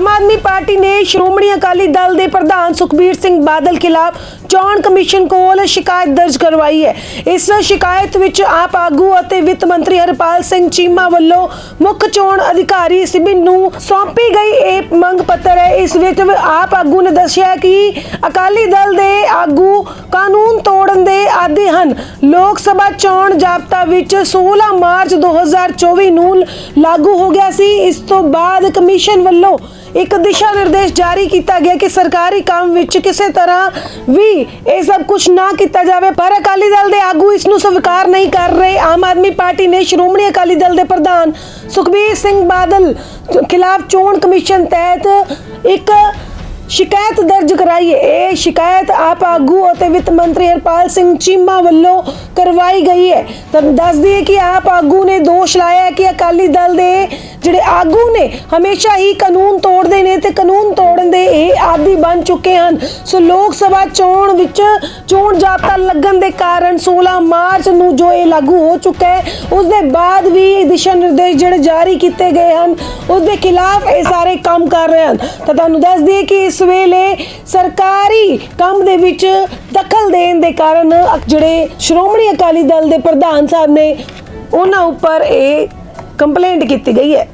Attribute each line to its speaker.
Speaker 1: Aam Aadmi party ਨੇ ਸ਼੍ਰੋਮਣੀ ਅਕਾਲੀ ਦਲ ਦੇ ਪ੍ਰਧਾਨ ਸੁਖਬੀਰ ਸਿੰਘ ਬਾਦਲ ਖਿਲਾਫ ਚੋਣ ਕਮਿਸ਼ਨ ਕੋਲ ਸ਼ਿਕਾਇਤ ਦਰਜ ਕਰਵਾਈ ਹੈ। ਇਸ ਸ਼ਿਕਾਇਤ ਵਿੱਚ ਆਪ ਆਗੂ ਅਤੇ ਵਿੱਤ ਮੰਤਰੀ ਹਰਪਾਲ ਸਿੰਘ ਚੀਮਾ ਵੱਲੋਂ ਮੁੱਖ ਚੋਣ ਅਧਿਕਾਰੀ ਸਿਬਿਨ ਨੂੰ ਸੌਂਪੀ ਗਈ ਇਹ ਮੰਗ ਪੱਤਰ ਹੈ। ਇਸ ਵਿੱਚ ਆਪ ਆਗੂ ਨੇ ਦੱਸਿਆ ਕਿ ਅਕਾਲੀ ਦਲ ਦੇ ਆਗੂ ਕਾਨੂੰਨ ਤੋੜਨ ਦੇ ਆਦੀ ਹਨ। ਲੋਕ ਸਭਾ ਚੋਣ ਜਾਬਤਾ ਵਿੱਚ 16 ਮਾਰਚ 2024 ਨੂੰ ਲਾਗੂ ਹੋ ਗਿਆ ਸੀ। ਇਸ ਤੋਂ ਬਾਅਦ ਕਮਿਸ਼ਨ ਵੱਲੋਂ ਇੱਕ ਦਿਸ਼ਾ ਨਿਰਦੇਸ਼ ਜਾਰੀ ਕੀਤਾ ਗਿਆ ਕਿ ਸਰਕਾਰੀ ਕੰਮ ਵਿੱਚ ਕਿਸੇ ਤਰ੍ਹਾਂ ਵੀ ਇਹ ਸਭ ਕੁਝ ਨਾ ਕੀਤਾ ਜਾਵੇ। ਪਰ ਅਕਾਲੀ ਦਲ ਦੇ ਆਗੂ ਇਸ ਨੂੰ ਸਵੀਕਾਰ ਨਹੀਂ ਕਰ ਰਹੇ। ਆਮ ਆਦਮੀ ਪਾਰਟੀ ਨੇ ਸ਼੍ਰੋਮਣੀ ਅਕਾਲੀ ਦਲ ਦੇ ਪ੍ਰਧਾਨ ਸੁਖਬੀਰ ਸਿੰਘ ਬਾਦਲ ਖਿਲਾਫ ਚੋਣ ਕਮਿਸ਼ਨ ਤਹਿਤ ਇੱਕ ਸ਼ਿਕਾਇਤ ਦਰਜ ਕਰਾਈ ਹੈ ਇਹ ਸ਼ਿਕਾਇਤ ਆਪ ਆਗੂ ਅਤੇ ਵਿੱਤ ਮੰਤਰੀ ਹਰਪਾਲ ਸਿੰਘ ਚੀਮਾ ਵੱਲੋਂ ਕਰਵਾਈ ਗਈ ਹੈ। ਤਾਂ ਦੱਸ ਦਈਏ ਕਿ ਆਪ ਆਗੂ ਨੇ ਦੋਸ਼ ਲਾਇਆ ਹੈ ਕਿ ਅਕਾਲੀ ਦਲ ਦੇ ਜਿਹੜੇ ਆਗੂ ਨੇ, ਹਮੇਸ਼ਾ ਹੀ ਕਾਨੂੰਨ ਤੋੜਦੇ ਨੇ ਤੇ ਕਾਨੂੰਨ ਆਦੀ ਬਣ ਚੁੱਕੇ ਹਨ। ਸੋ ਲੋਕ ਸਭਾ ਚੋਣ ਵਿੱਚ ਚੋਣ ਜਾਬਤਾ ਲੱਗਣ ਦੇ ਕਾਰਨ 16 ਮਾਰਚ ਨੂੰ ਜੋ ਇਹ ਲਾਗੂ ਹੋ ਚੁੱਕਾ ਹੈ, ਉਸ ਦੇ ਬਾਅਦ ਵੀ ਇਹ ਦਿਸ਼ਾ ਨਿਰਦੇਸ਼ ਜਿਹੜੇ ਜਾਰੀ ਕੀਤੇ ਗਏ ਹਨ, ਉਸ ਦੇ ਖਿਲਾਫ ਇਹ ਸਾਰੇ ਕੰਮ ਕਰ ਰਹੇ ਹਨ। ਤਾਂ ਤੁਹਾਨੂੰ ਦੱਸ ਦਈਏ ਕਿ ਇਸ ਵੇਲੇ ਸਰਕਾਰੀ ਕੰਮ ਦੇ ਵਿੱਚ ਦਖਲ ਦੇਣ ਦੇ ਕਾਰਨ ਜਿਹੜੇ ਸ਼੍ਰੋਮਣੀ ਅਕਾਲੀ ਦਲ ਦੇ ਪ੍ਰਧਾਨ ਸਾਹਿਬ ਨੇ, ਉਹਨਾਂ ਉੱਪਰ ਇਹ ਕੰਪਲੇਂਟ ਕੀਤੀ ਗਈ ਹੈ।